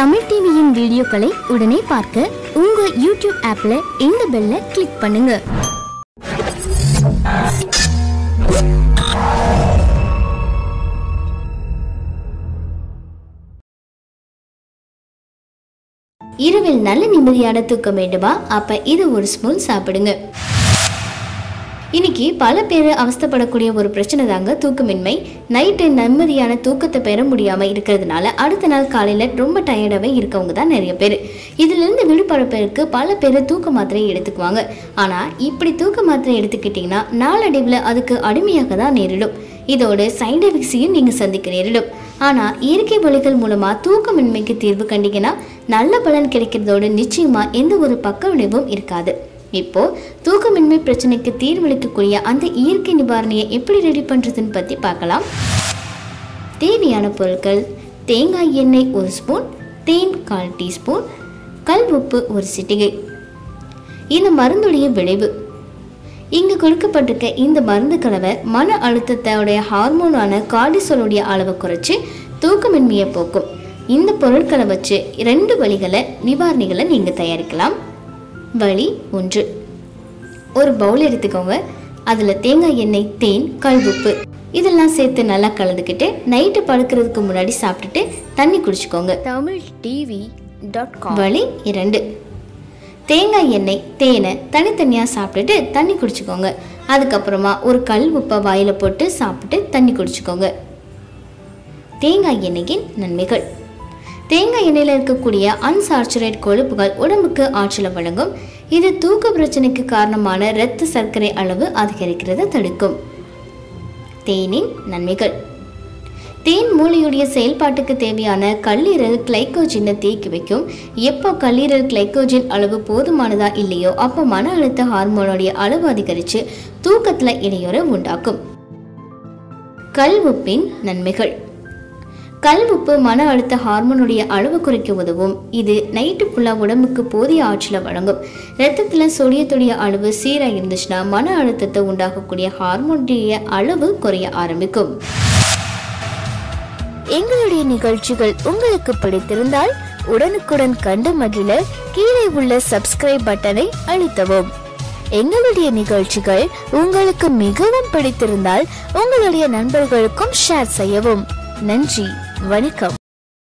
தமிழ் டிவியின் வீடியோக்களை உடனே பார்க்க உங்க யூடியூப் ஆப்ல இந்த பெல்ல கிளிக் பண்ணுங்க. இரவில் நல்ல நிம்மதியான தூக்கம் வேண்டுமா? அப்ப இது ஒரு ஸ்பூன் சாப்பிடுங்க. இன்னைக்கு பல பேர் அவஸ்தைப்படக்கூடிய ஒரு பிரச்சனை தாங்க தூக்கமின்மை. நைட்டு நிம்மதியான தூக்கத்தை பெற முடியாமல் இருக்கிறதுனால அடுத்த நாள் காலையில் ரொம்ப டயர்டாகவே இருக்கவங்க தான் நிறைய பேர். இதிலிருந்து இருந்து பல பேர் தூக்க மாத்திரையை எடுத்துக்குவாங்க. ஆனால் இப்படி தூக்க மாத்திரை எடுத்துக்கிட்டிங்கன்னா நாளடைவில் அதுக்கு அடிமையாக தான் நேரிடும். இதோட சைடு எஃபெக்ட்ஸையும் நீங்கள் சந்திக்க நேரிடும். ஆனால் இயற்கை வழிகள் மூலமாக தூக்கமின்மைக்கு தீர்வு கண்டீங்கன்னா நல்ல பலன் கிடைக்கிறதோடு நிச்சயமாக எந்த ஒரு பக்க விளைவும் இருக்காது. இப்போ தூக்கமின்மை பிரச்சனைக்கு தீர்வளிக்கக்கூடிய அந்த இயற்கை நிவாரணியை எப்படி ரெடி பண்ணுறதுன்னு பற்றி பார்க்கலாம். தேவையான பொருட்கள் தேங்காய் எண்ணெய் ஒரு ஸ்பூன் தேன் கால் டீஸ்பூன் கல் உப்பு ஒரு சிட்டிகை. இந்த மருந்துடைய விளைவு. இங்கு கொடுக்கப்பட்டிருக்க இந்த மருந்து கலவை மன அழுத்தத்தோடைய ஹார்மோனான கார்டிசோலுடைய அளவை குறைச்சி தூக்கமின்மையை போக்கும். இந்த பொருட்களை வச்சு ரெண்டு வழிகளை நிவாரணிகளை நீங்கள் தயாரிக்கலாம். வழி ஒன்று. ஒரு பவுல் எடுத்துக்கோங்க. அதில் தேங்காய் எண்ணெய் தேன் கல் உப்பு இதெல்லாம் சேர்த்து நல்லா கலந்துக்கிட்டு நைட்டு படுக்கிறதுக்கு முன்னாடி சாப்பிட்டுட்டு தண்ணி குடிச்சுக்கோங்க. தமிழ் டிவி டாட் காம் வழி இரண்டு. தேங்காய் எண்ணெய் தேனை தனித்தனியாக சாப்பிட்டுட்டு தண்ணி குடிச்சுக்கோங்க. அதுக்கப்புறமா ஒரு கல் உப்பை வாயில் போட்டு சாப்பிட்டு தண்ணி குடிச்சுக்கோங்க. தேங்காய் எண்ணெயின் நன்மைகள். தேங்காய் எண்ணெயில் இருக்கக்கூடிய அன்சாச்சுரேட் கொழுப்புகள் உடம்புக்கு ஆற்றலை வழங்கும். இது தூக்க பிரச்சனைக்கு காரணமான இரத்த சர்க்கரை அளவு அதிகரிக்கிறதை தடுக்கும். தேனின் நன்மைகள். தேன் மூளையுடைய செயல்பாட்டுக்கு தேவையான கல்லீரல் கிளைக்கோஜினை தேக்கி வைக்கும். எப்போ கல்லீரல் கிளைக்கோஜின் அளவு போதுமானதா இல்லையோ அப்போ மன அழுத்த ஹார்மோனுடைய அளவு அதிகரித்து தூக்கத்தில் இடையூறு உண்டாக்கும். கல் உப்பின் நன்மைகள். கல் உப்பு மன அழுத்த ஹார்மோனுடைய அளவு குறைக்க உதவும். இது நைட்டு ஃபுல்லாக உடம்புக்கு போதிய ஆற்றலை வழங்கும். ரத்தத்தில் சோடியத்துடைய அளவு சீராக இருந்துச்சுன்னா மன அழுத்தத்தை உண்டாக்கக்கூடிய ஹார்மோனுடைய அளவு குறைய ஆரம்பிக்கும். எங்களுடைய நிகழ்ச்சிகள் உங்களுக்கு பிடித்திருந்தால் உடனுக்குடன் கண்டு மகிழ கீழே உள்ள சப்ஸ்கிரைப் பட்டனை அழுத்தவும். எங்களுடைய நிகழ்ச்சிகள் உங்களுக்கு மிகவும் பிடித்திருந்தால் உங்களுடைய நண்பர்களுக்கும் ஷேர் செய்யவும். நன்றி வணக்கம்.